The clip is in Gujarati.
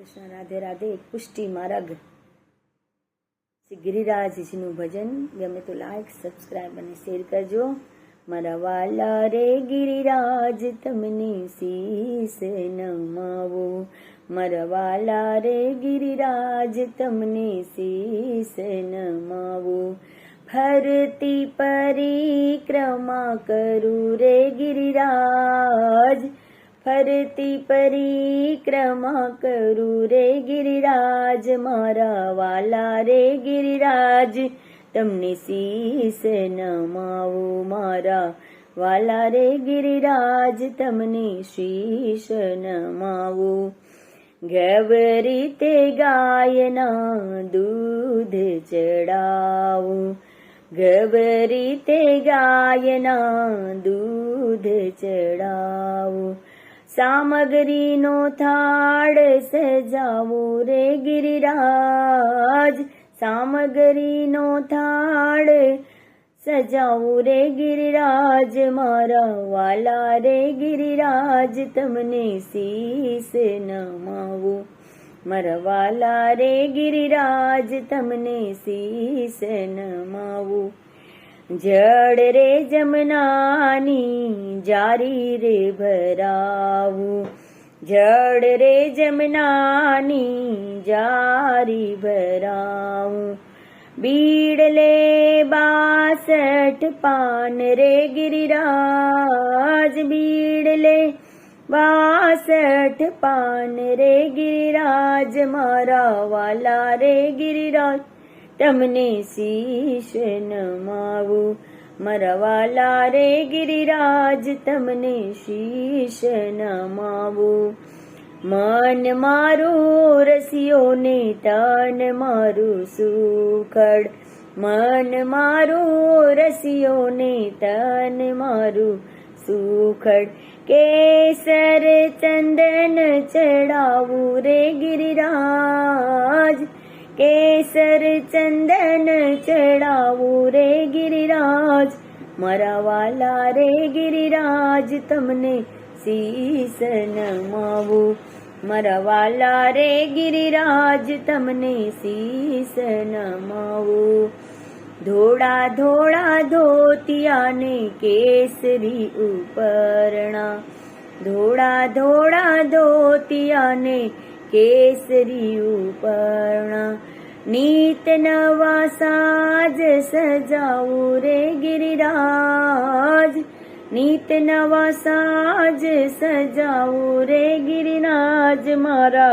કૃષ્ણ રાધે રાધે, પુષ્ટિ માર્ગ. શ્રી ગિરિરાજજીનું ભજન ગમે તો લાઈક સબસ્ક્રાઈબ અને શેર કરજો. મારા વાલા રે ગિરિરાજ, તમને શીસ નમાવો. મારા વાલા રે ગિરિરાજ, તમને શીસ નમાવો. ફરતી પરિક્રમા કરું રે ગિરિરાજ. ફરતી પરિક્રમા કરું રે ગિરિરાજ, મારા વાલા રે ગિરિરાજ. તમને શીશ નમાવું, મારા વાલા રે ગિરિરાજ, તમને શીશ નમાવું. ગવરીતે ગાયના દૂધ ચડાવું. ગવરીતે ગાયના દૂધ ચડાવું. સામગ્રીનો થાળ સજાવું રે ગિરિરાજ. સામગ્રીનો થાળ સજાવું રે ગિરિરાજ. મારા વાલા રે ગિરિરાજ, તમને શીસ નમાવું. મારા વાલા રે ગિરિરાજ, તમને શીસ નમાવું. જડ રે જમનાની જારી રે ભરાવું. જળ રે જમનાની જારી ભરાવું. બીડ લે બાસઠ પાન રે ગિરિરાજ. બીડ લે બાસઠ પાન રે ગિરિરાજ. મારા વાલા રે ગિરિરાજ. તમને શીશ નમાવું. મારા વાલા રે ગિરિરાજ તમને શીશ નમાવું. મન મારું રસિયોને તન મારું સુખડ. મન મારું રસિયોને તન મારું સુખડ. કેસર ચંદન ચડાવું રે ગિરિરાજ. કેસર ચંદન ચડાવું રે ગિરિરાજ. મારા વાલા રે ગિરિરાજ તમને શીસ નમાવું મારા વાલા રે ગિરિરાજ તમને શીસ નમાવું ધોળા ધોળા ધોતિયાને કેસરી ઉપરણા. ધોળા ધોળા ધોતિયાને કેસરી ઉપરણા. नीत नवा साज सजाऊ रे गिरिराज। नीत नवा साज सजाऊ रे गिरिराज मारा